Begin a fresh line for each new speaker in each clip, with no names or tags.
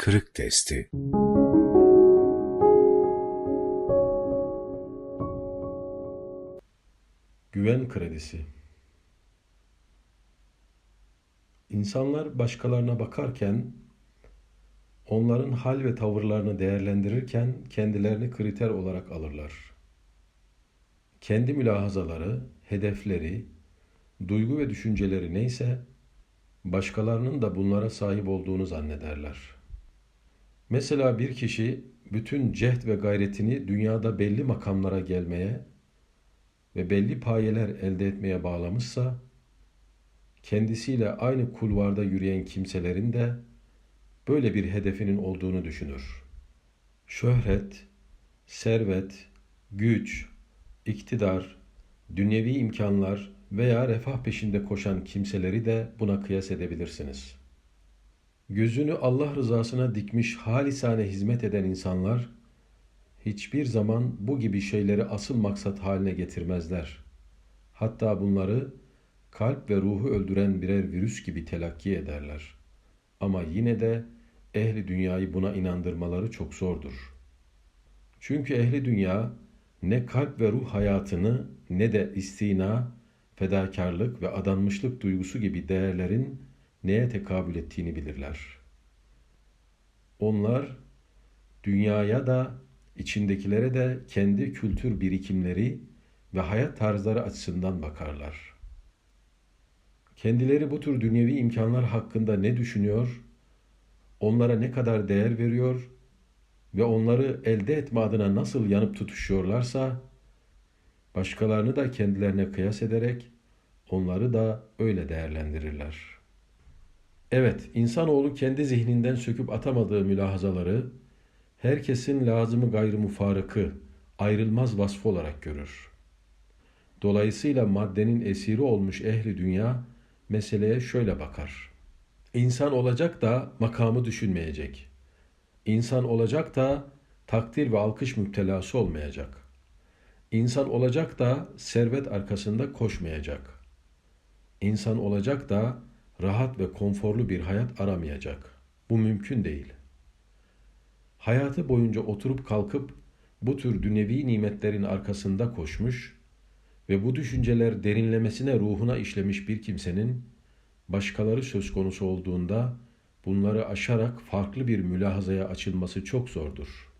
Kırık Testi
Güven kredisi. İnsanlar başkalarına bakarken, onların hal ve tavırlarını değerlendirirken kendilerini kriter olarak alırlar. Kendi mülahazaları, hedefleri, duygu ve düşünceleri neyse, başkalarının da bunlara sahip olduğunu zannederler. Mesela bir kişi bütün cehd ve gayretini dünyada belli makamlara gelmeye ve belli payeler elde etmeye bağlamışsa, kendisiyle aynı kulvarda yürüyen kimselerin de böyle bir hedefinin olduğunu düşünür. Şöhret, servet, güç, iktidar, dünyevi imkanlar veya refah peşinde koşan kimseleri de buna kıyas edebilirsiniz. Gözünü Allah rızasına dikmiş halisane hizmet eden insanlar, hiçbir zaman bu gibi şeyleri asıl maksat haline getirmezler. Hatta bunları kalp ve ruhu öldüren birer virüs gibi telakki ederler. Ama yine de ehli dünyayı buna inandırmaları çok zordur. Çünkü ehli dünya ne kalp ve ruh hayatını ne de istina, fedakarlık ve adanmışlık duygusu gibi değerlerin neye tekabül ettiğini bilirler. Onlar dünyaya da içindekilere de kendi kültür birikimleri ve hayat tarzları açısından bakarlar. Kendileri bu tür dünyevi imkanlar hakkında ne düşünüyor, onlara ne kadar değer veriyor ve onları elde etme adına nasıl yanıp tutuşuyorlarsa, başkalarını da kendilerine kıyas ederek onları da öyle değerlendirirler. Evet, insanoğlu kendi zihninden söküp atamadığı mülahazaları, herkesin lazımı gayrı mufarıkı, ayrılmaz vasfı olarak görür. Dolayısıyla maddenin esiri olmuş ehli dünya meseleye şöyle bakar. İnsan olacak da makamı düşünmeyecek. İnsan olacak da takdir ve alkış müptelası olmayacak. İnsan olacak da servet arkasında koşmayacak. İnsan olacak da rahat ve konforlu bir hayat aramayacak. Bu mümkün değil. Hayatı boyunca oturup kalkıp bu tür dünyevi nimetlerin arkasında koşmuş ve bu düşünceler derinlemesine ruhuna işlemiş bir kimsenin başkaları söz konusu olduğunda bunları aşarak farklı bir mülahazaya açılması çok zordur.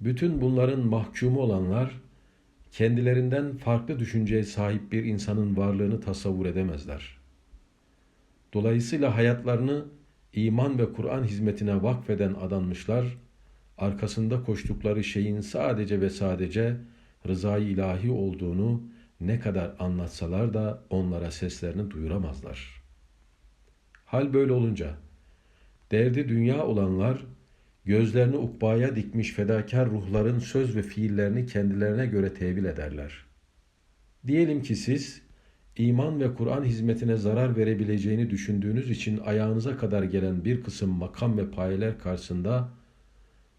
Bütün bunların mahkumu olanlar kendilerinden farklı düşünceye sahip bir insanın varlığını tasavvur edemezler. Dolayısıyla hayatlarını iman ve Kur'an hizmetine vakfeden adanmışlar, arkasında koştukları şeyin sadece ve sadece rızayı ilahi olduğunu ne kadar anlatsalar da onlara seslerini duyuramazlar. Hal böyle olunca, derdi dünya olanlar, gözlerini ukbaya dikmiş fedakar ruhların söz ve fiillerini kendilerine göre tevil ederler. Diyelim ki siz, iman ve Kur'an hizmetine zarar verebileceğini düşündüğünüz için ayağınıza kadar gelen bir kısım makam ve payeler karşısında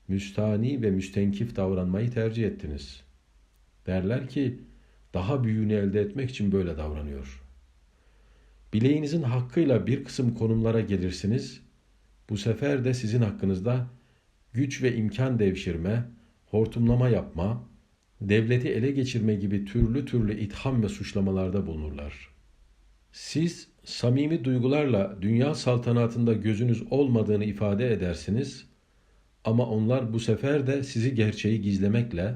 müstani ve müstenkif davranmayı tercih ettiniz. Derler ki, daha büyüğünü elde etmek için böyle davranıyor. Bileğinizin hakkıyla bir kısım konumlara gelirsiniz, bu sefer de sizin hakkınızda güç ve imkan devşirme, hortumlama yapma, devleti ele geçirme gibi türlü türlü itham ve suçlamalarda bulunurlar. Siz samimi duygularla dünya saltanatında gözünüz olmadığını ifade edersiniz ama onlar bu sefer de sizi gerçeği gizlemekle,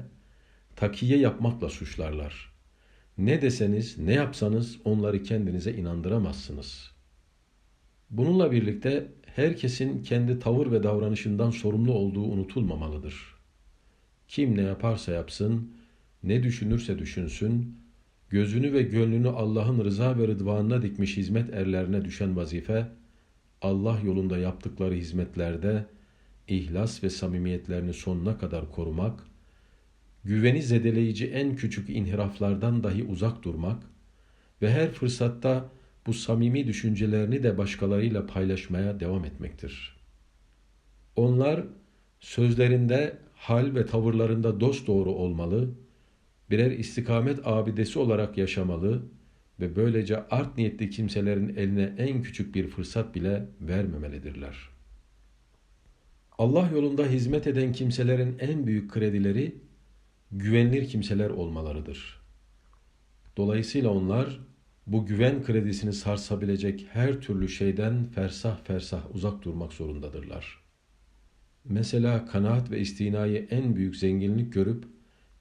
takiye yapmakla suçlarlar. Ne deseniz, ne yapsanız onları kendinize inandıramazsınız. Bununla birlikte herkesin kendi tavır ve davranışından sorumlu olduğu unutulmamalıdır. Kim ne yaparsa yapsın, ne düşünürse düşünsün, gözünü ve gönlünü Allah'ın rıza ve rıdvanına dikmiş hizmet erlerine düşen vazife, Allah yolunda yaptıkları hizmetlerde ihlas ve samimiyetlerini sonuna kadar korumak, güveni zedeleyici en küçük inhiraflardan dahi uzak durmak ve her fırsatta bu samimi düşüncelerini de başkalarıyla paylaşmaya devam etmektir. Onlar sözlerinde, hal ve tavırlarında dost doğru olmalı, birer istikamet abidesi olarak yaşamalı ve böylece art niyetli kimselerin eline en küçük bir fırsat bile vermemelidirler. Allah yolunda hizmet eden kimselerin en büyük kredileri güvenilir kimseler olmalarıdır. Dolayısıyla onlar bu güven kredisini sarsabilecek her türlü şeyden fersah fersah uzak durmak zorundadırlar. Mesela kanaat ve istinayı en büyük zenginlik görüp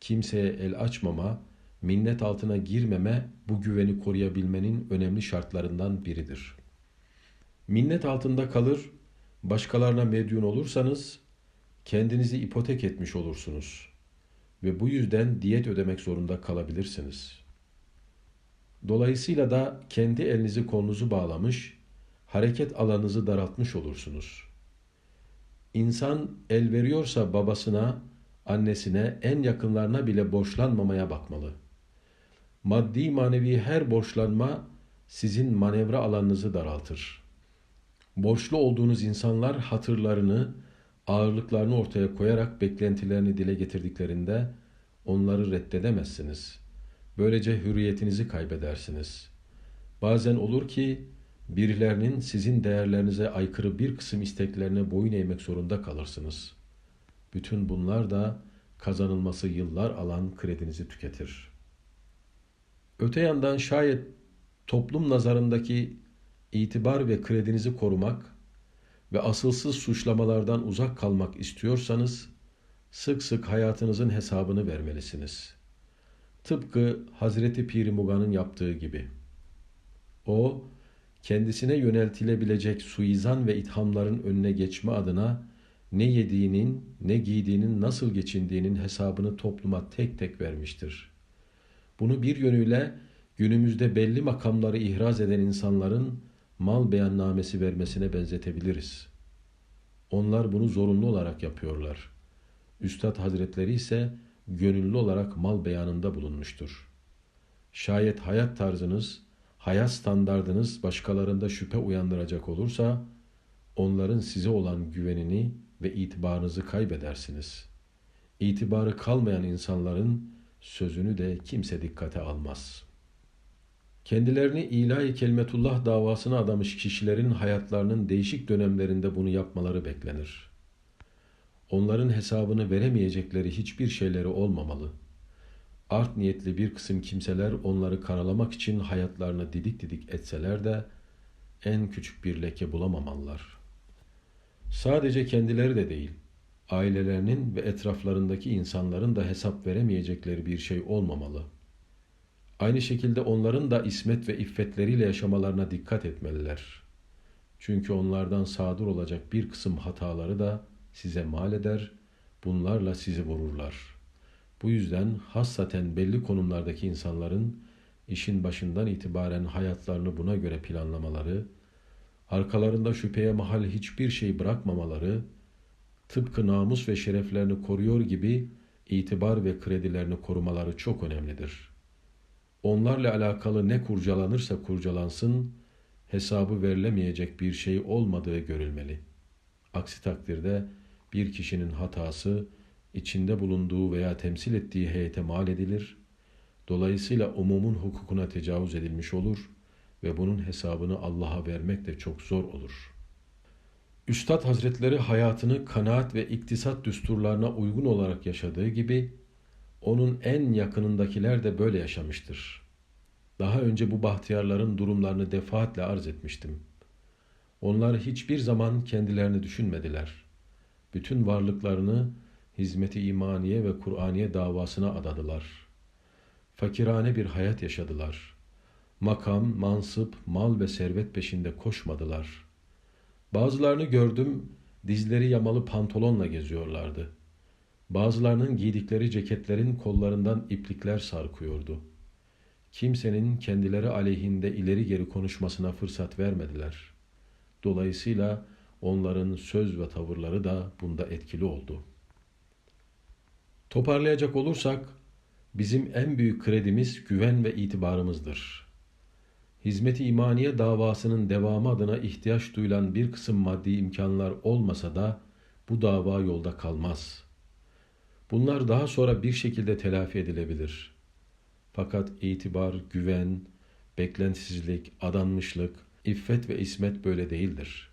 kimseye el açmama, minnet altına girmeme bu güveni koruyabilmenin önemli şartlarından biridir. Minnet altında kalır, başkalarına medyun olursanız kendinizi ipotek etmiş olursunuz ve bu yüzden diyet ödemek zorunda kalabilirsiniz. Dolayısıyla da kendi elinizi kolunuzu bağlamış, hareket alanınızı daraltmış olursunuz. İnsan el veriyorsa babasına, annesine, en yakınlarına bile borçlanmamaya bakmalı. Maddi manevi her borçlanma sizin manevra alanınızı daraltır. Borçlu olduğunuz insanlar hatırlarını, ağırlıklarını ortaya koyarak beklentilerini dile getirdiklerinde onları reddedemezsiniz. Böylece hürriyetinizi kaybedersiniz. Bazen olur ki birilerinin sizin değerlerinize aykırı bir kısım isteklerine boyun eğmek zorunda kalırsınız. Bütün bunlar da kazanılması yıllar alan kredinizi tüketir. Öte yandan şayet toplum nazarındaki itibar ve kredinizi korumak ve asılsız suçlamalardan uzak kalmak istiyorsanız sık sık hayatınızın hesabını vermelisiniz. Tıpkı Hazreti Pir Muga'nın yaptığı gibi. O, kendisine yöneltilebilecek suizan ve ithamların önüne geçme adına ne yediğinin, ne giydiğinin, nasıl geçindiğinin hesabını topluma tek tek vermiştir. Bunu bir yönüyle günümüzde belli makamları ihraz eden insanların mal beyannamesi vermesine benzetebiliriz. Onlar bunu zorunlu olarak yapıyorlar. Üstad Hazretleri ise gönüllü olarak mal beyanında bulunmuştur. Şayet hayat tarzınız, hayat standardınız başkalarında şüphe uyandıracak olursa, onların size olan güvenini ve itibarınızı kaybedersiniz. İtibarı kalmayan insanların sözünü de kimse dikkate almaz. Kendilerini ilahi kelimetullah davasına adamış kişilerin hayatlarının değişik dönemlerinde bunu yapmaları beklenir. Onların hesabını veremeyecekleri hiçbir şeyleri olmamalı. Art niyetli bir kısım kimseler onları karalamak için hayatlarını didik didik etseler de en küçük bir leke bulamamalılar. Sadece kendileri de değil, ailelerinin ve etraflarındaki insanların da hesap veremeyecekleri bir şey olmamalı. Aynı şekilde onların da ismet ve iffetleriyle yaşamalarına dikkat etmeliler. Çünkü onlardan sadır olacak bir kısım hataları da size mal eder, bunlarla sizi vururlar. Bu yüzden hassaten belli konumlardaki insanların işin başından itibaren hayatlarını buna göre planlamaları, arkalarında şüpheye mahal hiçbir şey bırakmamaları, tıpkı namus ve şereflerini koruyor gibi itibar ve kredilerini korumaları çok önemlidir. Onlarla alakalı ne kurcalanırsa kurcalansın, hesabı verilemeyecek bir şey olmadığı görülmeli. Aksi takdirde bir kişinin hatası içinde bulunduğu veya temsil ettiği heyete mal edilir, dolayısıyla umumun hukukuna tecavüz edilmiş olur ve bunun hesabını Allah'a vermek de çok zor olur.'' Üstad Hazretleri hayatını kanaat ve iktisat düsturlarına uygun olarak yaşadığı gibi onun en yakınındakiler de böyle yaşamıştır. Daha önce bu bahtiyarların durumlarını defaatle arz etmiştim. Onlar hiçbir zaman kendilerini düşünmediler. Bütün varlıklarını hizmeti imaniye ve Kur'aniye davasına adadılar. Fakirane bir hayat yaşadılar. Makam, mansıp, mal ve servet peşinde koşmadılar.'' Bazılarını gördüm, dizleri yamalı pantolonla geziyorlardı. Bazılarının giydikleri ceketlerin kollarından iplikler sarkıyordu. Kimsenin kendileri aleyhinde ileri geri konuşmasına fırsat vermediler. Dolayısıyla onların söz ve tavırları da bunda etkili oldu. Toparlayacak olursak, bizim en büyük kredimiz güven ve itibarımızdır. Hizmeti imaniye davasının devamı adına ihtiyaç duyulan bir kısım maddi imkanlar olmasa da bu dava yolda kalmaz. Bunlar daha sonra bir şekilde telafi edilebilir. Fakat itibar, güven, beklentisizlik, adanmışlık, iffet ve ismet böyle değildir.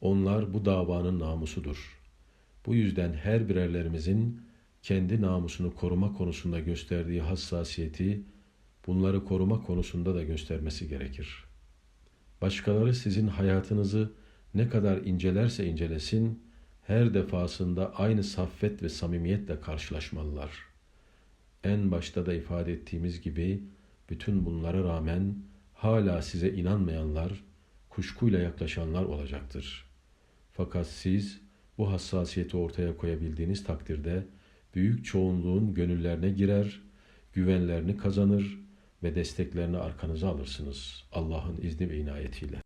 Onlar bu davanın namusudur. Bu yüzden her birerlerimizin kendi namusunu koruma konusunda gösterdiği hassasiyeti bunları koruma konusunda da göstermesi gerekir. Başkaları sizin hayatınızı ne kadar incelerse incelesin, her defasında aynı saffet ve samimiyetle karşılaşmalılar. En başta da ifade ettiğimiz gibi bütün bunlara rağmen hala size inanmayanlar, kuşkuyla yaklaşanlar olacaktır. Fakat siz bu hassasiyeti ortaya koyabildiğiniz takdirde büyük çoğunluğun gönüllerine girer, güvenlerini kazanır ve desteklerini arkanıza alırsınız Allah'ın izni ve inayetiyle.